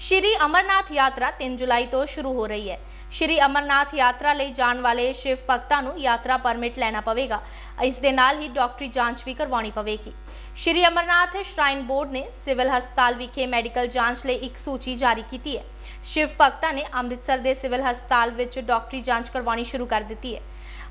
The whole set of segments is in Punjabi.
ਸ਼੍ਰੀ ਅਮਰਨਾਥ ਯਾਤਰਾ 3 ਜੁਲਾਈ ਤੋਂ ਸ਼ੁਰੂ ਹੋ ਰਹੀ ਹੈ। ਸ਼੍ਰੀ ਅਮਰਨਾਥ ਯਾਤਰਾ ਲਈ ਜਾਣ ਵਾਲੇ ਸ਼ਿਵ ਭਗਤਾਂ ਨੂੰ ਯਾਤਰਾ ਪਰਮਿਟ ਲੈਣਾ ਪਵੇਗਾ। ਇਸ ਦੇ ਨਾਲ ਹੀ ਡਾਕਟਰੀ ਜਾਂਚ ਵੀ ਕਰਵਾਉਣੀ ਪਵੇਗੀ। ਸ਼੍ਰੀ ਅਮਰਨਾਥ ਸ਼ਰਾਈਨ ਬੋਰਡ ਨੇ ਸਿਵਲ ਹਸਪਤਾਲ ਵਿਖੇ ਮੈਡੀਕਲ ਜਾਂਚ ਲਈ ਇੱਕ ਸੂਚੀ ਜਾਰੀ ਕੀਤੀ ਹੈ। ਸ਼ਿਵ ਭਗਤਾਂ ਨੇ ਅੰਮ੍ਰਿਤਸਰ ਦੇ ਸਿਵਲ ਹਸਪਤਾਲ ਵਿੱਚ ਡਾਕਟਰੀ ਜਾਂਚ ਕਰਵਾਉਣੀ ਸ਼ੁਰੂ ਕਰ ਦਿੱਤੀ ਹੈ।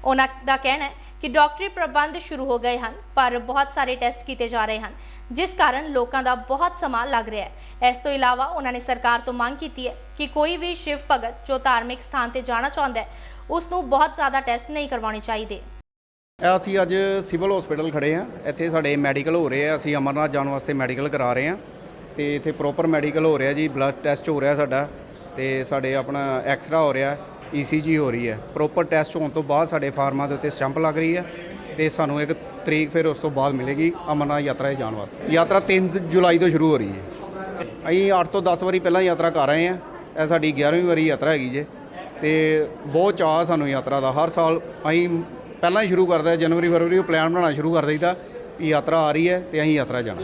ਉਹਨਾਂ ਦਾ ਕਹਿਣਾ ਹੈ ਕਿ ਡਾਕਟਰੀ ਪ੍ਰਬੰਧ ਸ਼ੁਰੂ ਹੋ ਗਏ ਹਨ, ਪਰ ਬਹੁਤ ਸਾਰੇ ਟੈਸਟ ਕੀਤੇ ਜਾ ਰਹੇ ਹਨ, ਜਿਸ ਕਾਰਨ ਲੋਕਾਂ ਦਾ ਬਹੁਤ ਸਮਾਂ ਲੱਗ ਰਿਹਾ ਹੈ। ਇਸ ਤੋਂ ਇਲਾਵਾ ਉਹਨਾਂ ਨੇ ਸਰਕਾਰ ਤੋਂ ਮੰਗ ਕੀਤੀ ਹੈ ਕਿ ਕੋਈ ਵੀ ਸ਼ਿਵ ਭਗਤ ਜੋ ਧਾਰਮਿਕ ਸਥਾਨ ਤੇ ਜਾਣਾ ਚਾਹੁੰਦਾ ਹੈ, ਉਸ ਨੂੰ ਬਹੁਤ ਜ਼ਿਆਦਾ ਟੈਸਟ ਨਹੀਂ ਕਰਵਾਉਣੇ ਚਾਹੀਦੇ। ਅਸੀਂ ਅੱਜ ਸਿਵਲ ਹਸਪੀਟਲ ਖੜੇ ਆ ਇੱਥੇ ਸਾਡੇ ਮੈਡੀਕਲ ਹੋ ਰਹੇ ਆ। ਅਸੀਂ ਅਮਰਨਾਥ ਜਾਣ ਵਾਸਤੇ ਮੈਡੀਕਲ ਕਰਾ ਰਹੇ ਆ ਤੇ ਇੱਥੇ ਪ੍ਰੋਪਰ ਮੈਡੀਕਲ ਹੋ ਰਿਹਾ ਜੀ, ਬਲੱਡ ਟੈਸਟ ਹੋ ਰਿਹਾ ਸਾਡਾ। ਤੇ ਸਾਡੇ ਆਪਣਾ ਐਕਸਰਾ ਹੋ ਰਿਹਾ ਈਸੀਜੀ ਹੋ ਰਹੀ ਹੈ। ਪ੍ਰੋਪਰ ਟੈਸਟ ਹੋਣ ਤੋਂ ਬਾਅਦ ਸਾਡੇ ਫਾਰਮਾਂ ਦੇ ਉੱਤੇ ਸਟੈਂਪ ਲੱਗ ਰਹੀ ਹੈ ਤੇ ਸਾਨੂੰ ਇੱਕ ਤਰੀਕ ਫਿਰ ਉਸ ਤੋਂ ਬਾਅਦ ਮਿਲੇਗੀ ਅਮਰਨਾਥ ਯਾਤਰਾ 'ਤੇ ਜਾਣ ਵਾਸਤੇ। ਯਾਤਰਾ 3 ਜੁਲਾਈ ਤੋਂ ਸ਼ੁਰੂ ਹੋ ਰਹੀ ਹੈ। ਅਸੀਂ 8 ਤੋਂ 10 ਵਾਰੀ ਪਹਿਲਾਂ ਯਾਤਰਾ ਕਰ ਰਹੇ ਹਾਂ। ਇਹ ਸਾਡੀ 11ਵੀਂ ਵਾਰੀ ਯਾਤਰਾ ਹੈਗੀ ਜੇ। ਤੇ ਬਹੁਤ ਚਾਅ ਸਾਨੂੰ ਯਾਤਰਾ ਦਾ। ਹਰ ਸਾਲ ਅਸੀਂ ਪਹਿਲਾਂ ਹੀ ਸ਼ੁਰੂ ਕਰਦੇ, ਜਨਵਰੀ, ਫਰਵਰੀ ਉਹ ਪਲਾਨ ਬਣਾਉਣਾ ਸ਼ੁਰੂ ਕਰ ਦਈਦਾ ਵੀ ਯਾਤਰਾ ਆ ਰਹੀ ਹੈ ਤੇ ਅਸੀਂ ਯਾਤਰਾ ਜਾਣਾ।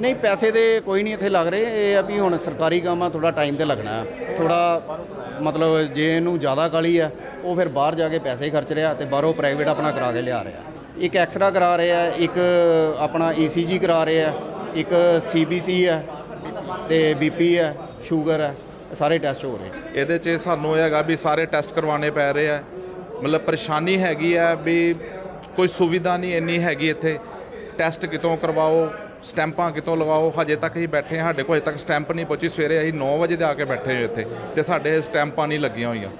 ਨਹੀਂ, ਪੈਸੇ ਦੇ ਕੋਈ ਨਹੀਂ ਇੱਥੇ ਲੱਗ ਰਹੇ। ਇਹ ਆ ਵੀ ਹੁਣ ਸਰਕਾਰੀ ਕੰਮ ਆ ਥੋੜਾ ਟਾਈਮ ਤੇ ਲੱਗਣਾ। ਹੈ ਥੋੜਾ ਮਤਲਬ ਜੇ ਇਹਨੂੰ ਜ਼ਿਆਦਾ ਕਾਲੀ ਆ, ਉਹ ਫਿਰ ਬਾਹਰ ਜਾ ਕੇ ਪੈਸੇ ਹੀ ਖਰਚ ਰਿਹਾ ਤੇ ਬਾਹਰੋਂ ਪ੍ਰਾਈਵੇਟ ਆਪਣਾ ਕਰਾ ਕੇ ਲਿਆ ਰਿਹਾ। ਇੱਕ ਐਕਸਰਾ ਕਰਾ ਰਹੇ ਆ ਇੱਕ ਆਪਣਾ ਈਸੀਜੀ ਕਰਾ ਰਹੇ ਆ ਇੱਕ ਸੀਬੀਸੀ ਹੈ ਤੇ ਬੀਪੀ ਹੈ ਸ਼ੂਗਰ ਹੈ ਸਾਰੇ ਟੈਸਟ ਹੋ ਰਹੇ। ਇਹਦੇ 'ਚ ਸਾਨੂੰ ਇਹ ਹੈਗਾ ਵੀ ਸਾਰੇ ਟੈਸਟ ਕਰਵਾਉਣੇ ਪੈ ਰਹੇ ਆ। ਮਤਲਬ ਪਰੇਸ਼ਾਨੀ ਹੈਗੀ ਆ ਵੀ ਕੋਈ ਸੁਵਿਧਾ ਨਹੀਂ ਇੰਨੀ ਹੈਗੀ ਇੱਥੇ। ਟੈਸਟ ਕਿਤੋਂ ਕਰਵਾਓ ਸਟੈਂਪਾਂ ਕਿਤੋਂ ਲਵਾਓ? ਹਜੇ ਤੱਕ ਹੀ ਬੈਠੇ ਹਾਂ, ਸਾਡੇ ਕੋਲ ਹਜੇ ਤੱਕ ਸਟੈਂਪ ਨਹੀਂ ਪਹੁੰਚੀ। ਸਵੇਰੇ ਅਸੀਂ 9 ਵਜੇ ਦੇ ਆ ਕੇ ਬੈਠੇ ਹੋਏ ਇੱਥੇ ਤੇ ਸਾਡੇ ਸਟੈਂਪਾਂ ਨਹੀਂ ਲੱਗੀਆਂ ਹੋਈਆਂ।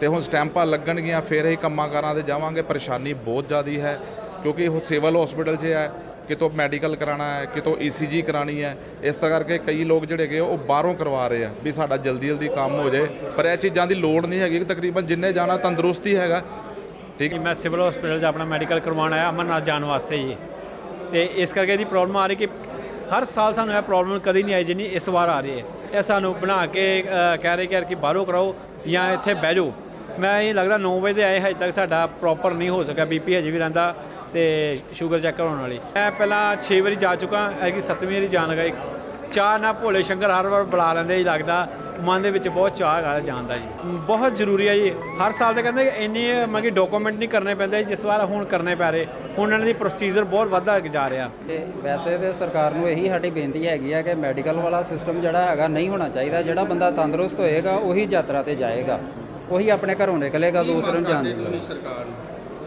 ਤੇ ਹੁਣ ਸਟੈਂਪਾਂ ਲੱਗਣਗੀਆਂ, ਫਿਰ ਅਸੀਂ ਕੰਮਾਂ ਕਾਰਾਂ ਤੇ ਜਾਵਾਂਗੇ। ਪਰੇਸ਼ਾਨੀ ਬਹੁਤ ਜ਼ਿਆਦੀ ਹੈ, ਕਿਉਂਕਿ ਉਹ ਸਿਵਲ ਹਸਪੀਟਲ 'ਚ ਹੈ, ਕਿਤੋਂ ਮੈਡੀਕਲ ਕਰਾਉਣਾ ਹੈ, ਕਿਤੋਂ ਈਸੀਜੀ ਕਰਾਣੀ ਹੈ। ਇਸ ਤਰ੍ਹਾਂ ਕਰਕੇ ਕਈ ਲੋਕ ਜਿਹੜੇ ਹੈਗੇ ਉਹ ਬਾਹਰੋਂ ਕਰਵਾ ਰਹੇ ਆ ਵੀ ਸਾਡਾ ਜਲਦੀ ਜਲਦੀ ਕੰਮ ਹੋ ਜਾਏ। ਪਰ ਇਹ ਚੀਜ਼ਾਂ ਦੀ ਲੋੜ ਨਹੀਂ ਹੈਗੀ, ਤਕਰੀਬਨ ਜਿੰਨੇ ਜਾਣਾ ਤੰਦਰੁਸਤੀ ਹੈਗਾ। ਠੀਕ? ਮੈਂ ਸਿਵਲ ਹਸਪੀਟਲ 'ਚ ਆਪਣਾ ਮੈਡੀਕਲ ਕਰਵਾਉਣ ਆਇਆ, ਅਮਰਨਾਥ ਜਾਣ ਵਾਸਤੇ ਜੀ। ਤੇ ਇਸ ਕਰਕੇ ਇਹਦੀ ਪ੍ਰੋਬਲਮ ਆ ਰਹੀ ਕਿ ਹਰ ਸਾਲ ਸਾਨੂੰ ਇਹ ਪ੍ਰੋਬਲਮ ਕਦੀ ਨਹੀਂ ਆਈ ਜਿੰਨੀ ਇਸ ਵਾਰ ਆ ਰਹੀ ਹੈ। ਇਹ ਸਾਨੂੰ ਬਣਾ ਕੇ ਕਹਿ ਰਹੇ ਕਿ ਯਾਰ ਕਿ ਬਾਹਰੋਂ ਕਰਾਓ ਜਾਂ ਇੱਥੇ ਬਹਿ ਜਾਓ। ਮੈਂ ਇਹ ਲੱਗਦਾ 9 ਵਜੇ ਦੇ ਆਏ, ਹਜੇ ਤੱਕ ਸਾਡਾ ਪ੍ਰੋਪਰ ਨਹੀਂ ਹੋ ਸਕਿਆ, ਬੀਪੀ ਹਜੇ ਵੀ ਰਹਿੰਦਾ ਤੇ ਸ਼ੂਗਰ ਚੈੱਕ ਕਰਾਉਣ ਵਾਲੀ। ਮੈਂ ਪਹਿਲਾਂ 6 ਵਾਰੀ ਜਾ ਚੁੱਕਾ ਐ ਕਿ 7ਵੀਂ ਵਾਰੀ ਜਾਣ ਲੱਗਾ ਚਾਹ ਨਾ ਭੋਲੇ ਸ਼ੰਕਰ ਹਰ ਵਾਰ ਬੁਲਾ ਲੈਂਦੇ ਜੀ ਲੱਗਦਾ ਮਨ ਦੇ ਵਿੱਚ ਬਹੁਤ ਚਾਹ ਹੈਗਾ ਜਾਣ ਦਾ ਜੀ। ਬਹੁਤ ਜ਼ਰੂਰੀ ਹੈ ਜੀ। ਹਰ ਸਾਲ ਤੇ ਕਹਿੰਦੇ ਕਿ ਇੰਨੀ ਮਤਲਬ ਡਾਕੂਮੈਂਟ ਨਹੀਂ ਕਰਨੇ ਪੈਂਦੇ ਜਿਸ ਵਾਰ ਹੁਣ ਕਰਨੇ ਪੈ ਰਹੇ। ਹੁਣ ਇਹਨਾਂ ਦੀ ਪ੍ਰੋਸੀਜਰ ਬਹੁਤ ਵੱਧਦਾ ਜਾ ਰਿਹਾ। ਤੇ ਵੈਸੇ ਤੇ ਸਰਕਾਰ ਨੂੰ ਇਹੀ ਸਾਡੀ ਬੇਨਤੀ ਹੈਗੀ ਆ ਕਿ ਮੈਡੀਕਲ ਵਾਲਾ ਸਿਸਟਮ ਜਿਹੜਾ ਹੈਗਾ ਨਹੀਂ ਹੋਣਾ ਚਾਹੀਦਾ। ਜਿਹੜਾ ਬੰਦਾ ਤੰਦਰੁਸਤ ਹੋਏਗਾ ਉਹੀ ਯਾਤਰਾ ਤੇ ਜਾਏਗਾ। ਉਹੀ ਆਪਣੇ ਘਰੋਂ ਨਿਕਲੇਗਾ ਦੂਸਰੇ ਨੂੰ ਜਾਣ ਦੇ ਲਈ।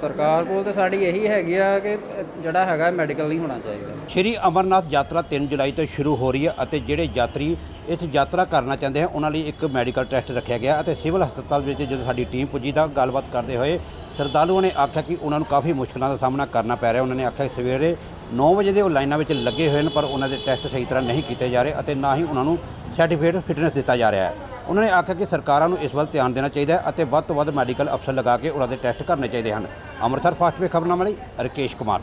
ਸਰਕਾਰ ਕੋਲ ਤਾਂ ਸਾਡੀ ਇਹੀ ਹੈਗੀ ਆ ਕਿ ਜਿਹੜਾ ਹੈਗਾ ਮੈਡੀਕਲ ਨਹੀਂ ਹੋਣਾ ਚਾਹੀਦਾ। ਸ਼੍ਰੀ ਅਮਰਨਾਥ ਯਾਤਰਾ 3 ਜੁਲਾਈ ਤੋਂ ਸ਼ੁਰੂ ਹੋ ਰਹੀ ਹੈ ਅਤੇ ਜਿਹੜੇ ਯਾਤਰੀ ਇਸ ਯਾਤਰਾ ਕਰਨਾ ਚਾਹੁੰਦੇ ਹਨ, ਉਹਨਾਂ ਲਈ ਇੱਕ ਮੈਡੀਕਲ ਟੈਸਟ ਰੱਖਿਆ ਗਿਆ ਅਤੇ ਸਿਵਲ ਹਸਪਤਾਲ ਵਿੱਚ ਜਦੋਂ ਸਾਡੀ ਟੀਮ ਪੁੱਜੀ ਤਾਂ ਗੱਲਬਾਤ ਕਰਦੇ ਹੋਏ ਸ਼ਰਧਾਲੂਆਂ ਨੇ ਆਖਿਆ ਕਿ ਉਹਨਾਂ ਨੂੰ ਕਾਫੀ ਮੁਸ਼ਕਲਾਂ ਦਾ ਸਾਹਮਣਾ ਕਰਨਾ ਪੈ ਰਿਹਾ। ਉਹਨਾਂ ਨੇ ਆਖਿਆ ਸਵੇਰੇ 9 ਵਜੇ ਦੇ ਉਹ ਲਾਈਨਾਂ ਵਿੱਚ ਲੱਗੇ ਹੋਏ ਹਨ, ਪਰ ਉਹਨਾਂ ਦੇ ਟੈਸਟ ਸਹੀ ਤਰ੍ਹਾਂ ਨਹੀਂ ਕੀਤੇ ਜਾ ਰਹੇ ਅਤੇ ਨਾ ਹੀ ਉਹਨਾਂ ਨੂੰ ਸਰਟੀਫਿਕੇਟ ਫਿਟਨੈਸ ਦਿੱਤਾ ਜਾ ਰਿਹਾ ਹੈ। ਉਹਨਾਂ ਨੇ ਆਖਿਆ ਕਿ ਸਰਕਾਰਾਂ ਨੂੰ ਇਸ ਵੱਲ ਧਿਆਨ ਦੇਣਾ ਚਾਹੀਦਾ ਹੈ ਅਤੇ ਵੱਧ ਤੋਂ ਵੱਧ ਮੈਡੀਕਲ ਅਫਸਰ ਲਗਾ ਕੇ ਉਹਨਾਂ ਦੇ ਟੈਸਟ ਕਰਨੇ ਚਾਹੀਦੇ ਹਨ। ਅੰਮ੍ਰਿਤਸਰ ਫਾਸਟਵੇ ਖਬਰਨਾਮਾ ਲਈ ਰਕੇਸ਼ ਕੁਮਾਰ।